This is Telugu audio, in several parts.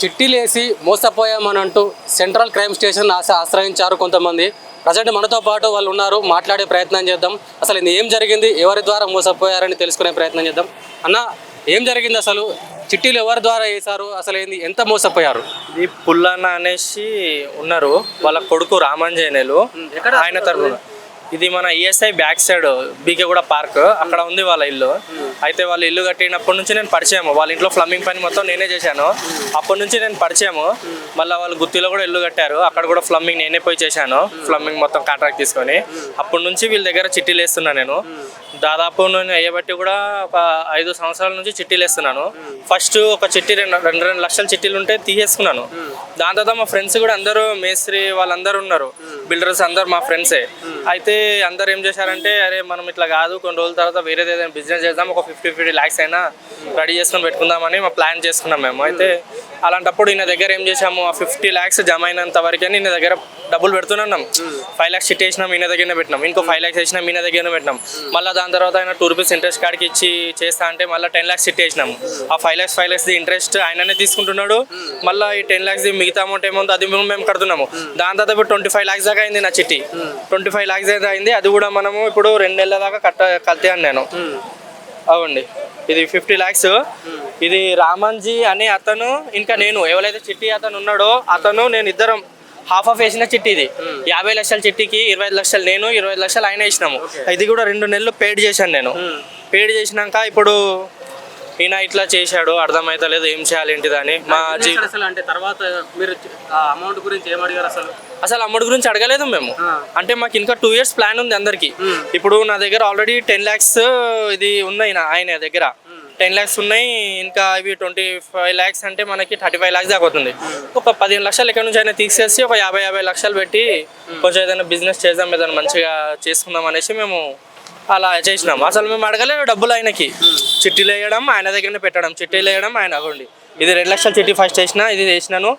చిట్టీలు వేసి మోసపోయామని అంటూ సెంట్రల్ క్రైమ్ స్టేషన్ ఆశ ఆశ్రయించారు కొంతమంది. ప్రజెంట్ మనతో పాటు వాళ్ళు ఉన్నారు మాట్లాడే ప్రయత్నం చేద్దాం. అసలు ఇది ఏం జరిగింది? ఎవరి ద్వారా మోసపోయారని తెలుసుకునే ప్రయత్నం చేద్దాం. అన్న ఏం జరిగింది అసలు? చిట్టీలు ఎవరి ద్వారా వేశారు? అసలు ఏంది? ఎంత మోసపోయారు? ఇది పుల్లన్న అనేసి ఉన్నారు. వాళ్ళ కొడుకు రామంజనేలు ఎక్కడ ఆయన తరఫున ఇది మన ESI back side BK Guda park అక్కడ ఉంది వాళ్ళ ఇల్లు. అయితే వాళ్ళు ఇల్లు కట్టినప్పటి నుంచి నేను పరిచయము. వాళ్ళ ఇంట్లో ఫ్లమ్మింగ్ పని మొత్తం నేనే చేశాను. అప్పటి నుంచి నేను పరిచయము. మళ్ళీ వాళ్ళు గుత్తిలో కూడా ఇల్లు కట్టారు. అక్కడ కూడా ఫ్లమ్మింగ్ నేనే పోయి చేశాను. ఫ్లమ్మింగ్ మొత్తం కాంట్రాక్ట్ తీసుకొని. అప్పటి నుంచి వీళ్ళ దగ్గర చిట్టీలు వేస్తున్నాను నేను. దాదాపు నేను అయ్యబట్టి కూడా ఒక ఐదు సంవత్సరాల నుంచి చిట్టీలు వేస్తున్నాను. ఫస్ట్ ఒక చిట్టి రెండు రెండు రెండు లక్షల చిట్టీలు ఉంటే తీసేసుకున్నాను. దాని తర్వాత మా ఫ్రెండ్స్ కూడా అందరూ మేస్త్రి వాళ్ళందరూ ఉన్నారు. బిల్డర్స్ అందరు మా ఫ్రెండ్సే అయితే అందరు ఏం చేశారంటే అరే మనం ఇట్లా కాదు కొన్ని రోజుల తర్వాత వేరేది ఏదైనా బిజినెస్ చేద్దాం ఒక ఫిఫ్టీ ఫిఫ్టీ ల్యాక్స్ అయినా రెడీ చేసుకుని పెట్టుకుందామని మా ప్లాన్ చేసుకున్నాం మేము. అయితే అలాంటప్పుడు ఈయన దగ్గర ఏం చేసాము ఆ ఫిఫ్టీ ల్యాక్స్ జమ అయినంత వరకు ఈయన దగ్గర డబ్బులు పెడుతున్నాం ఫైవ్ ల్యాక్స్ చిట్ వేసినాం ఈయన దగ్గరనే పెట్టినాం ఇంకో ఫైవ్ ల్యాక్స్ వేసినాం ఈయన దగ్గరనే పెట్టినాం. మళ్ళీ దాని తర్వాత ఆయన టూ రూపీస్ ఇంట్రెస్ట్ కార్డ్కి ఇచ్చి చేస్తా అంటే మళ్ళీ టెన్ ల్యాక్స్ చిట్ వేసినాము ఆ five lakhs five lakhs interest ఆయననే తీసుకుంటున్నాడు. మళ్ళీ ఈ టెన్ ల్యాక్స్ మిగతా అమౌంట్ ఏమో అది మేము మేము కడుతున్నాము. దాని తర్వాత ఇప్పుడు ట్వంటీ ఫైవ్ ల్యాక్స్ దాకా అయింది నా చిట్టి. ట్వంటీ ఫైవ్ ల్యాక్స్ అయితే అయింది. అది కూడా మనము ఇప్పుడు రెండు నెలల దాకా కట్ట కట్టాను నేను. అవండి ఇది ఫిఫ్టీ ల్యాక్స్ ఇది రామన్జీ అనే అతను ఇంకా నేను ఎవరైతే చిట్టి అతను ఉన్నాడో అతను నేను ఇద్దరం హాఫ్ ఆఫ్ వేసిన చిట్టి ఇది. యాభై లక్షల చిట్టికి ఇరవై ఐదు లక్షలు నేను ఇరవై లక్షలు ఆయన వేసినాము. ఇది కూడా రెండు నెలలు పేడ్ చేశాను నేను. పేడ్ చేసినాక ఇప్పుడు ఈయన ఇట్లా చేశాడు అర్థమైతలేదు ఏం చేయాలి ఏంటిది అని మా అసలు అంటే తర్వాత మీరు అమౌంట్ గురించి ఏం అడిగారు అసలు? అసలు అమౌంట్ గురించి అడగలేదు మేము. అంటే మాకు ఇంకా టూ ఇయర్స్ ప్లాన్ ఉంది అందరికి. ఇప్పుడు నా దగ్గర ఆల్రెడీ టెన్ ల్యాక్స్ ఇది ఉన్నాయి నా ఆయన దగ్గర. టెన్ ల్యాక్స్ ఉన్నాయి ఇంకా ఇవి ట్వంటీ ఫైవ్ ల్యాక్స్ అంటే మనకి థర్టీ ఫైవ్ ల్యాక్స్ దాకా అవుతుంది. ఒక పదిహేను లక్షలు ఎక్కడి నుంచి అయినా తీసేసి ఒక యాభై యాభై లక్షలు పెట్టి కొంచెం ఏదైనా బిజినెస్ చేద్దాం ఏదైనా మంచిగా చేసుకుందాం అనేసి మేము అలా చేసినాం. అసలు మేము అడగలేదు డబ్బులు ఆయనకి. చిట్టీలు వేయడం ఆయన దగ్గరనే పెట్టడం చిట్టీలు వేయడం ఆయన అవ్వండి ఇది రెండు లక్షల చిట్టి ఫస్ట్ వేసిన ఇది వేసినాను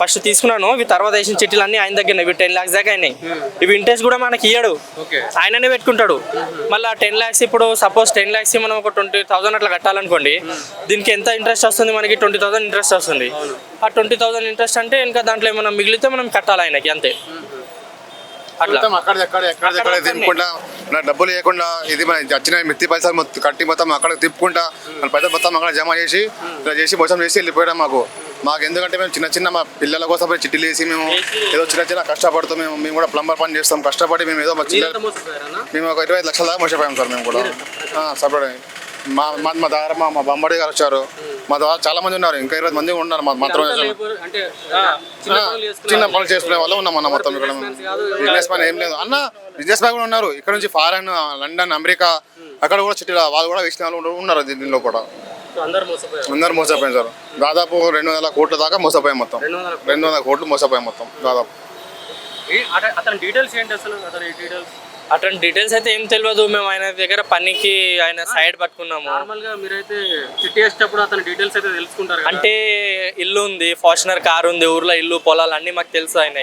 ఫస్ట్ తీసుకున్నాను. ఇవి తర్వాత వేసిన చిట్టీలు అన్ని ఆయన దగ్గర ఇవి టెన్ ల్యాక్స్ దాకా అయినాయి. ఇవి ఇంట్రెస్ట్ కూడా మనకి ఇయ్యడు. ఆయననే పెట్టుకుంటాడు. మళ్ళీ టెన్ ల్యాక్స్ ఇప్పుడు సపోజ్ టెన్ ల్యాక్స్ మనం ఒక ట్వంటీ థౌసండ్ అట్లా కట్టాలనుకోండి దీనికి ఎంత ఇంట్రెస్ట్ వస్తుంది మనకి? ట్వంటీ థౌసండ్ ఇంట్రెస్ట్ వస్తుంది. ఆ ట్వంటీ థౌసండ్ ఇంట్రెస్ట్ అంటే ఇంకా దాంట్లో ఏమైనా మిగిలితే మనం కట్టాలి ఆయనకి అంతే. అట్లా. మొత్తం అక్కడ ఎక్కడ ఎక్కడ ఎక్కడ తిప్పుకుంటా నా డబ్బులు లేకుండా ఇది మన వచ్చిన మిత్తి పైసలు మొత్తం కట్టి మొత్తం అక్కడ తిప్పుకుంటా మన పైసలు మొత్తం అక్కడ జమ చేసి ఇలా చేసి మోసం చేసి వెళ్ళిపోయాం మాకు. మాకు ఎందుకంటే మేము చిన్న చిన్న మా పిల్లల కోసం పోయి చిట్టీలు వేసి మేము ఏదో చిన్న చిన్న కష్టపడుతూ మేము మేము కూడా ప్లంబర్ పని చేస్తాం. కష్టపడి మేము ఏదో మా మేము ఒక ఇరవై లక్షల దాకా మోసపోయాం సార్ మేము కూడా. సపరేట్ మా మా మా దగ్గర మా మా బొమ్మడి గారు వచ్చారు. మా ద్వారా చాలా మంది ఉన్నారు. ఇంకా ఇరవై మంది ఉన్నారు మా మాత్రం చిన్న పనులు చేసుకునే చిన్న పనులు చేసుకునే వాళ్ళు ఉన్నాం అన్న మొత్తం ఇక్కడ బిజినెస్ మ్యాన్ ఏం లేదు. అన్న బిజినెస్ మ్యాన్ కూడా ఉన్నారు. ఇక్కడ నుంచి ఫారెన్ లండన్ అమెరికా అక్కడ కూడా చిట్టి వాళ్ళు కూడా వేసిన వాళ్ళు ఉన్నారు దీనిలో కూడా. అందరు మోసపోయారు. మోసపోయాం సార్. దాదాపు రెండు వందల కోట్ల దాకా మోసపోయాం మొత్తం. రెండు వందల కోట్లు మోసపోయాం మొత్తం దాదాపు. అతని డీటెయిల్స్ ఏంటి అసలు? అతని డీటెయిల్స్ అటువంటి డీటెయిల్స్ అయితే ఏం తెలియదు మేము ఆయన దగ్గర పనికి ఆయన సైడ్ పట్టుకున్నాము. నార్మల్గా మీరైతే వేసేటప్పుడు అతని డీటెయిల్స్ అయితే తెలుసుకుంటారు. అంటే ఇల్లు ఉంది ఫార్చునర్ కార్ ఉంది ఊర్లో ఇల్లు పొలాలు అన్ని మాకు తెలుసు ఆయన.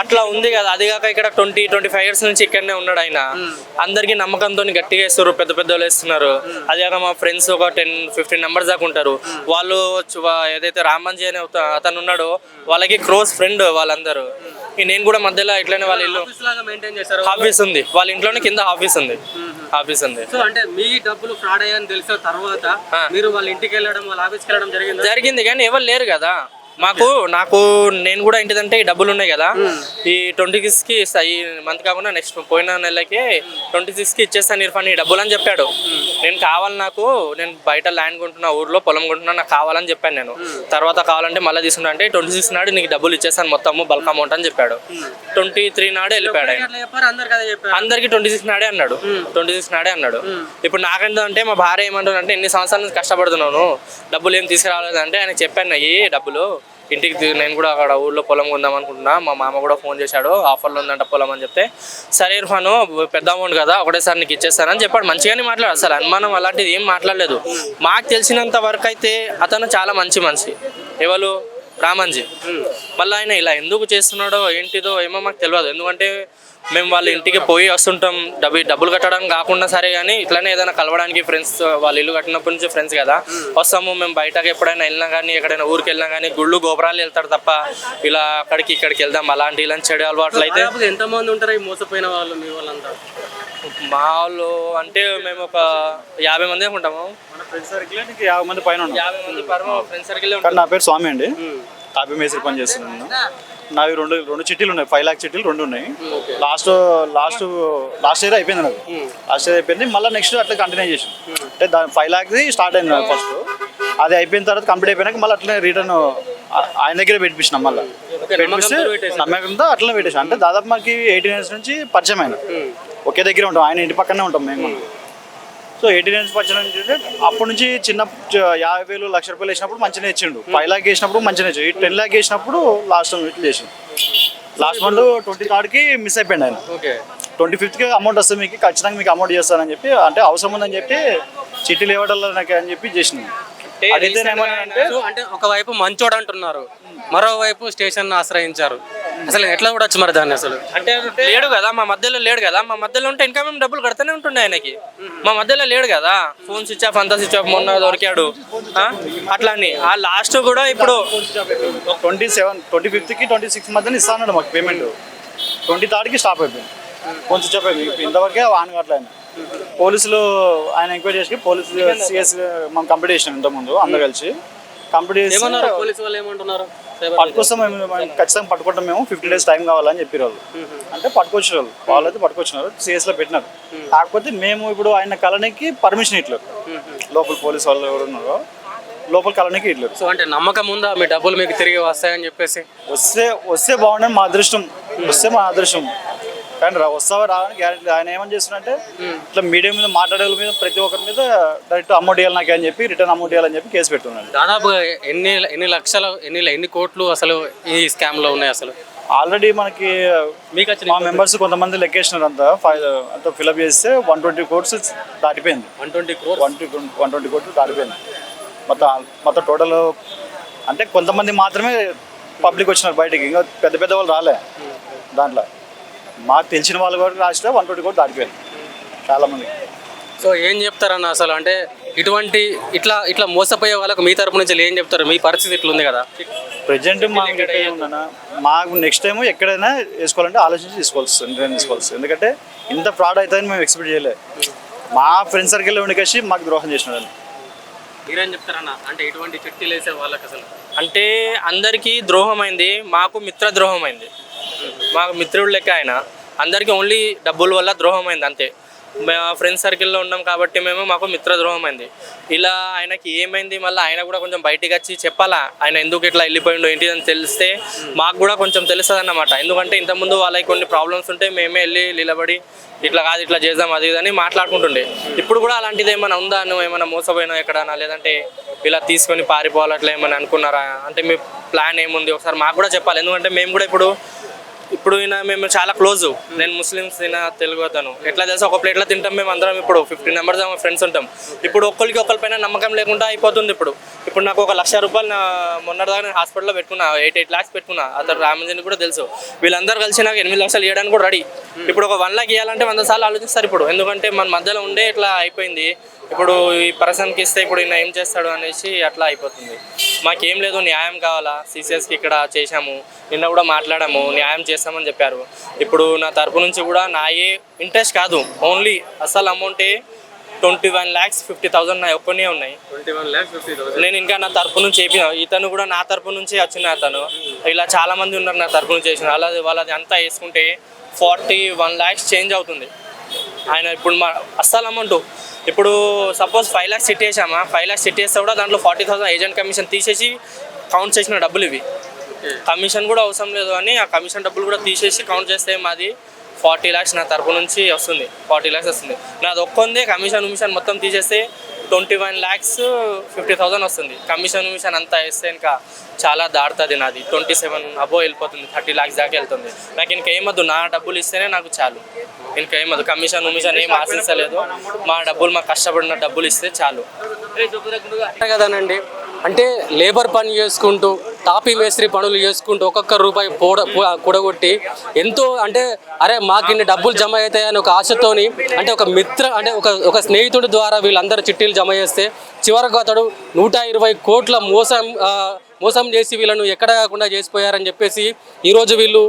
అట్లా ఉంది కదా. అది కాక ఇక్కడ ట్వంటీ ట్వంటీ ఫైవ్ ఇయర్స్ నుంచి ఇక్కడనే ఉన్నాడు ఆయన. అందరికి నమ్మకంతో గట్టిగా వేస్తారు పెద్ద పెద్ద వాళ్ళు వేస్తున్నారు. అది కాక మా ఫ్రెండ్స్ ఒక టెన్ ఫిఫ్టీన్ నెంబర్స్ దాకా ఉంటారు. వాళ్ళు ఏదైతే రామంజీ అనే అతను ఉన్నాడో వాళ్ళకి క్లోజ్ ఫ్రెండ్ వాళ్ళందరూ. నేను కూడా మధ్యలో ఇట్లనే వాళ్ళ ఇల్లు ఆఫీస్ లాగా మెయింటైన్ చేశారు. ఆఫీస్ ఉంది. వాళ్ళ ఇంట్లోనే కింద ఆఫీస్ ఉంది. ఆఫీస్ ఉంది. సో అంటే మీ డబ్బులు ఫ్రాడ్ అయ్యాయని తెలిసిన తర్వాత. మీరు వాళ్ళ ఇంటికి వెళ్ళడం వాళ్ళ ఆఫీస్కి వెళ్ళడం జరిగింది? జరిగింది కానీ ఎవరు లేరు కదా. మాకు నాకు నేను కూడా ఏంటిదంటే ఈ డబ్బులు ఉన్నాయి కదా. ఈ ట్వంటీ సిక్స్కి ఈ మంత్ కాకుండా నెక్స్ట్ పోయిన నెలకి ట్వంటీ సిక్స్కి ఇచ్చేస్తాను ఇర్ఫాన్ ఈ డబ్బులు అని చెప్పాడు. నేను కావాలి నాకు నేను బయట ల్యాండ్ కొంటున్నా ఊర్లో పొలం కొంటున్నా నాకు కావాలని చెప్పాను నేను. తర్వాత కావాలంటే మళ్ళీ తీసుకున్నా అంటే ట్వంటీ సిక్స్ నాడు నీకు డబ్బులు ఇచ్చేస్తాను మొత్తము బల్క్ అమౌంట్ అని చెప్పాడు. ట్వంటీ త్రీ నాడే వెళ్ళిపోయాడు ఆయన. అందరికి ట్వంటీ సిక్స్ నాడే అన్నాడు. ట్వంటీ సిక్స్ నాడే అన్నాడు. ఇప్పుడు నాకంటే మా భార్య ఏమంటుంది అంటే ఎన్ని సంవత్సరాల నుంచి కష్టపడుతున్నాను డబ్బులు ఏం తీసుకురాలేదు అంటే ఆయన చెప్పాను అయ్యి డబ్బులు. ఇంటికి నేను కూడా అక్కడ ఊర్లో పొలం కొందాం అనుకుంటున్నా. మా మామ కూడా ఫోన్ చేశాడు. ఆఫర్లో ఉందంట పొలం అని చెప్తే సరే ఇర్ఫాను పెద్ద అమౌంట్ కదా ఒకటేసారి నీకు ఇచ్చేస్తానని చెప్పాడు. మంచిగానే మాట్లాడు అసలు అనుమానం అలాంటిది ఏం మాట్లాడలేదు. మాకు తెలిసినంత వరకు అయితే అతను చాలా మంచి మనిషి. ఎవరు? రామంజీ మళ్ళీ ఆయన ఇలా ఎందుకు చేస్తున్నాడో ఏంటిదో ఏమో మాకు తెలియదు ఎందుకంటే మేము వాళ్ళ ఇంటికి పోయి వస్తుంటాం. డబ్బు డబ్బులు కట్టడానికి కాకుండా సరే కానీ ఇట్లానే ఏదైనా కలవడానికి ఫ్రెండ్స్ వాళ్ళ ఇల్లు కట్టినప్పటి నుంచి ఫ్రెండ్స్ కదా. వస్తాము మేము బయటకు ఎప్పుడైనా వెళ్ళినా కానీ ఎక్కడైనా ఊరికి వెళ్ళినా కానీ గుళ్ళు గోపురాలు వెళ్తారు తప్ప ఇలా అక్కడికి ఇక్కడికి వెళ్దాం. అలాంటి ఇలాంటి చెడు అలవాట్లు అయితే ఎంతమంది ఉంటారు ఈ మోసపోయిన వాళ్ళు మీ వాళ్ళంతా? మా వాళ్ళు అంటే మేము ఒక యాభై మంది ఉంటాము. ఫ్రెండ్ సర్కిల్ నీకు యాభై మంది పైన ఉన్నాం యాభై మంది పరమ ఫ్రెండ్ సర్కిల్ కానీ నా పేరు స్వామి అండి. తాపీ మేస్త్రి పని చేస్తున్నాను నావి రెండు రెండు చిట్టీలు ఉన్నాయి. ఫైవ్ లాక్ చిట్టీలు రెండు ఉన్నాయి. లాస్ట్ లాస్ట్ లాస్ట్ ఇయర్ అయిపోయింది నాకు. లాస్ట్ ఇయర్ అయిపోయింది. మళ్ళీ నెక్స్ట్ అట్లా కంటిన్యూ చేసాను అంటే దాని ఫైవ్ లాక్ది స్టార్ట్ అయింది నాకు ఫస్ట్ అది అయిపోయిన తర్వాత కంప్లీట్ అయిపోయినాక మళ్ళీ అట్లనే రిటర్న్ ఆయన దగ్గరే పెట్టించినాం మళ్ళీ. పెట్టిస్తే నమ్మకంతో అట్లనే పెట్టేసాం అంటే దాదాపు మనకి ఎయిటీన్ ఇయర్స్ నుంచి పరిచయం ఆయన ఒకే దగ్గర ఉంటాం. ఆయన ఇంటి పక్కనే ఉంటాం మేము. సో ఎయిటీన్ ఇయర్స్ పరిచయం నుంచి అప్పటి నుంచి చిన్న యాభై వేలు లక్ష రూపాయలు వేసినప్పుడు మంచిగా ఇచ్చిండు. ఫైవ్ లాక్ వేసినప్పుడు మంచిగా ఇచ్చిండు. టెన్ లాక్ వేసినప్పుడు లాస్ట్ ఇట్లా చేసిండు. లాస్ట్ మంత్ ట్వంటీ థర్డ్కి మిస్ అయిపోయింది ఆయన. ఓకే. ట్వంటీ ఫిఫ్త్కి అమౌంట్ వస్తుంది మీకు ఖచ్చితంగా మీకు అమౌంట్ చేస్తానని చెప్పి అంటే అవసరం ఉందని చెప్పి చీటీలు ఇవ్వడం నాకు అని చెప్పి చేసింది అడిగితే ఏమన్నా సో అంటే ఒకవైపు మంచోడు అంటున్నారు మరోవైపు స్టేషన్ ఆశ్రయించారు. అసలు ఎట్లా చూడొచ్చు మరి దాన్ని అసలు? అంటే లేడు కదా మా మధ్యలో లేడు కదా మా మధ్యలో ఉంటే ఇంకా మేము డబ్బులు కడుతూనే ఉంటుండే ఆయనకి. మా మధ్యలో లేడు కదా ఫోన్ స్విచ్ ఆఫ్ అంతా స్విచ్ ఆఫ్ మొన్న దొరికాడు. ఆ? అట్లా అని ఆ లాస్ట్ కూడా ఇప్పుడు ట్వంటీ సెవెన్ ట్వంటీ ఫిఫ్త్కి ట్వంటీ సిక్స్ మధ్యన ఇస్తానన్నాడు మాకు పేమెంట్ ట్వంటీ థర్డ్కి స్టాప్ అయిపోయింది. కొంచెం స్టాప్ అయిపోయింది. ఇంతవరకే ఆన్ కావట్లే ఆయన. పోలీసులు ఆయన ఎంక్వైరీ చేసి పోలీసులు సిఎస్ మనం కంప్లీట్ చేసినాం ఇంతకుముందు అందరు కలిసి. కంప్లీట్ ఏమన్నారు? పోలీసు వాళ్ళు ఏమంటున్నారు? పట్టుకొస్తాం మేము ఖచ్చితంగా పట్టుకుంటాం మేము. ఫిఫ్టీ డేస్ టైం కావాలని చెప్పారు వాళ్ళు. అంటే పట్టుకొచ్చిన వాళ్ళు. వాళ్ళు అయితే పట్టుకొచ్చినారు CS లో పెట్టినారు. కాకపోతే మేము ఇప్పుడు ఆయన కలనికి పర్మిషన్ ఇట్లేదు లోపల పోలీస్ వాళ్ళు ఎవరు ఉన్నారో లోపల కలనికి ఇట్లేదు సో అంటే నమ్మకం ఉందా? మీ డబ్బులు మీకు తిరిగి వస్తాయని చెప్పేసి? వస్తే వస్తే బాగుండని మా అదృష్టం. వస్తే మా అదృష్టం. కానీ రా వస్తావా రావని గ్యారెంటీ ఆయన ఏమని చేస్తున్నారంటే ఇట్లా మీడియా మీద మాట్లాడే వాళ్ళ మీద ప్రతి ఒక్కరి మీద డైరెక్ట్ అమౌంట్ ఇవ్వాలి నాకు అని చెప్పి రిటర్న్ అమౌంట్ ఇవ్వాలని చెప్పి కేసు పెట్టున్నాడు. దాదాపుగా ఎన్ని ఎన్ని లక్షల ఎన్ని ఎన్ని కోట్లు అసలు ఈ స్కామ్లో ఉన్నాయి అసలు? ఆల్రెడీ మనకి మీకు వచ్చిన మా మెంబర్స్ కొంతమంది లెక్కేసినారు అంతా ఫైవ్ అంతా ఫిల్అప్ చేస్తే వన్ ట్వంటీ కోర్స్ దాటిపోయింది. One twenty crore one one twenty కోట్లు దాటిపోయింది. మొత్తం మొత్తం టోటల్ అంటే కొంతమంది మాత్రమే పబ్లిక్ వచ్చినారు బయటికి ఇంకా పెద్ద పెద్ద వాళ్ళు రాలే దాంట్లో. మాకు తెలిసిన వాళ్ళు కూడా రాస్తే వన్ ట్వంటీ కోట్లు దాటిపోయింది చాలామంది సో ఏం చెప్తారన్న అసలు అంటే ఇటువంటి ఇట్లా ఇట్లా మోసపోయే వాళ్ళకు మీ తరపు నుంచి ఏం చెప్తారు? మీ పరిస్థితి ఇట్లా ఉంది కదా ప్రజెంట్ మాకు నెక్స్ట్ టైం ఎక్కడైనా వేసుకోవాలంటే ఆలోచించి తీసుకోవాల్సి తీసుకోవాల్సి. ఎందుకంటే ఇంత ఫ్రాడ్ అవుతుందని మేము ఎక్స్పెక్ట్ చేయలేదు. మా ఫ్రెండ్ సర్కిల్ ఉండికేసి మాకు ద్రోహం చేసినాడు మీరేం చెప్తారన్న? అంటే ఇటువంటి చిట్టీలు వేసే వాళ్ళకి అసలు. అంటే అందరికీ ద్రోహం అయింది మాకు మిత్ర ద్రోహం అయింది మాకు మిత్రుడు లెక్క ఆయన. అందరికీ ఓన్లీ డబ్బుల వల్ల ద్రోహం అయింది అంతే మేము ఫ్రెండ్స్ సర్కిల్లో ఉన్నాం కాబట్టి మేము మాకు మిత్రద్రోహం అయింది ఇలా ఆయనకి ఏమైంది మళ్ళీ ఆయన కూడా కొంచెం బయటికి వచ్చి చెప్పాలా? ఆయన ఎందుకు ఇట్లా వెళ్ళిపోయిండు ఏంటి అని తెలిస్తే మాకు కూడా కొంచెం తెలుస్తుంది అన్నమాట ఎందుకంటే ఇంతకుముందు వాళ్ళకి కొన్ని ప్రాబ్లమ్స్ ఉంటే మేమే వెళ్ళి నిలబడి ఇట్లా కాదు ఇట్లా చేద్దాం అది ఇది అని మాట్లాడుకుంటుండే. ఇప్పుడు కూడా అలాంటిది ఏమైనా ఉందా? నువ్వు ఏమైనా మోసపోయినా ఎక్కడన్నా? లేదంటే ఇలా తీసుకొని పారిపోవాలి అట్లా ఏమైనా అనుకున్నారా? అంటే మీ ప్లాన్ ఏముంది? ఒకసారి మాకు కూడా చెప్పాలి. ఎందుకంటే మేము కూడా ఇప్పుడు ఇప్పుడు ఈయన మేము చాలా క్లోజ్. నేను ముస్లిమ్స్ ఈయన తెలుగు అతను. ఎట్లా తెలుసా? ఒక ప్లేట్లో తింటాం మేము అందరం ఇప్పుడు. ఫిఫ్టీన్ మెంబర్స్ మా ఫ్రెండ్స్ ఉంటాం. ఇప్పుడు ఒక్కరికి ఒకరిపైన నమ్మకం లేకుండా అయిపోతుంది ఇప్పుడు. ఇప్పుడు నాకు ఒక లక్ష రూపాయలు నా మొన్నటిదాకా నేను హాస్పిటల్లో పెట్టుకున్నా. ఎయిట్ ఎయిట్ ల్యాక్స్ పెట్టుకున్నా. అతను రామంజన్ కూడా తెలుసు. వీళ్ళందరూ కలిసి నాకు ఎనిమిది లక్షలు ఇవ్వడానికి కూడా రెడీ. ఇప్పుడు ఒక వన్ లాక్ ఇవ్వాలంటే వంద సార్లు ఆలోచిస్తారు ఇప్పుడు. ఎందుకంటే మన మధ్యలో ఉండే ఇట్లా అయిపోయింది. ఇప్పుడు ఈ పర్సన్కి ఇస్తే ఇప్పుడు ఈయన ఏం చేస్తాడు అనేసి అట్లా అయిపోతుంది. మాకేం లేదు న్యాయం కావాలా? సిసిఎస్కి ఇక్కడ చేశాము. నిన్న కూడా మాట్లాడాము న్యాయం చేస్తామని చెప్పారు. ఇప్పుడు నా తరపు నుంచి కూడా నా ఏ ఇంట్రెస్ట్ కాదు. ఓన్లీ అసలు అమౌంటే twenty one lakhs fifty thousand నా ఒక్కనే ఉన్నాయి. Twenty one lakhs fifty thousand నేను ఇంకా నా తరపు నుంచి చెప్పిన. ఇతను కూడా నా తరపు నుంచి వచ్చిన అతను. ఇలా చాలా మంది ఉన్నారు నా తరపు నుంచి చేసిన. వాళ్ళది వాళ్ళది అంతా వేసుకుంటే ఫార్టీ వన్ ల్యాక్స్ చేంజ్ అవుతుంది. ఆయన ఇప్పుడు మా అస్సలు అమౌంట్ ఇప్పుడు సపోజ్ ఫైవ్ ల్యాక్స్ సిట్ వేసామా ఫైవ్ ల్యాక్స్ సిట్ వేస్తే కూడా దాంట్లో ఫార్టీ థౌసండ్ ఏజెంట్ కమిషన్ తీసేసి కౌంట్ చేసిన డబ్బులు ఇవి. కమిషన్ కూడా అవసరం లేదు అని ఆ కమిషన్ డబ్బులు కూడా తీసేసి కౌంట్ చేస్తే మాది ఫార్టీ ల్యాక్స్ నా తరపు నుంచి వస్తుంది. ఫార్టీ ల్యాక్స్ వస్తుంది. నాది ఒక్కొందే కమిషన్ కమిషన్ మొత్తం తీసేస్తే twenty one lakhs fifty thousand వస్తుంది. కమిషన్ కమిషన్ అంతా వేస్తే ఇంకా చాలా దాడుతుంది నాది. ట్వంటీ సెవెన్ అబో వెళ్ళిపోతుంది థర్టీ ల్యాక్స్ దాకా వెళ్తుంది. నాకు ఇంకేమద్దు నా డబ్బులు ఇస్తేనే నాకు చాలు. ఇంకేమద్దు కమిషన్ కమిషన్ ఏం ఆశించలేదు. మా డబ్బులు మాకు కష్టపడిన డబ్బులు ఇస్తే చాలు. కదానండి. అంటే లేబర్ పని చేసుకుంటూ తాపీ మేస్త్రి పనులు చేసుకుంటూ ఒక్కొక్క రూపాయి పోడ కూడగొట్టి ఎంతో అంటే అరే మాకు ఇన్ని డబ్బులు జమ అవుతాయని ఒక ఆశతోని అంటే ఒక మిత్ర అంటే ఒక ఒక స్నేహితుడి ద్వారా వీళ్ళందరూ చిట్టీలు జమ చేస్తే చివరకు అతడు నూట ఇరవై కోట్ల మోసం మోసం చేసి వీళ్ళను ఎక్కడ కాకుండా చేసిపోయారని చెప్పేసి ఈరోజు వీళ్ళు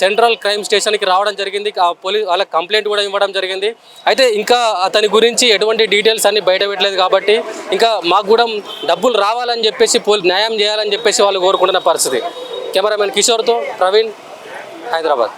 సెంట్రల్ క్రైమ్ స్టేషన్కి రావడం జరిగింది. ఆ పోలీస్ వాళ్ళకి కంప్లైంట్ కూడా ఇవ్వడం జరిగింది. అయితే ఇంకా అతని గురించి ఎటువంటి డీటెయిల్స్ అన్ని బయట పెట్టలేదు కాబట్టి ఇంకా మాకు కూడా డబ్బులు రావాలని చెప్పేసి న్యాయం చేయాలని చెప్పేసి వాళ్ళు కోరుకుంటున్న పరిస్థితి. కెమెరామెన్ కిషోర్తో ప్రవీణ్ హైదరాబాద్.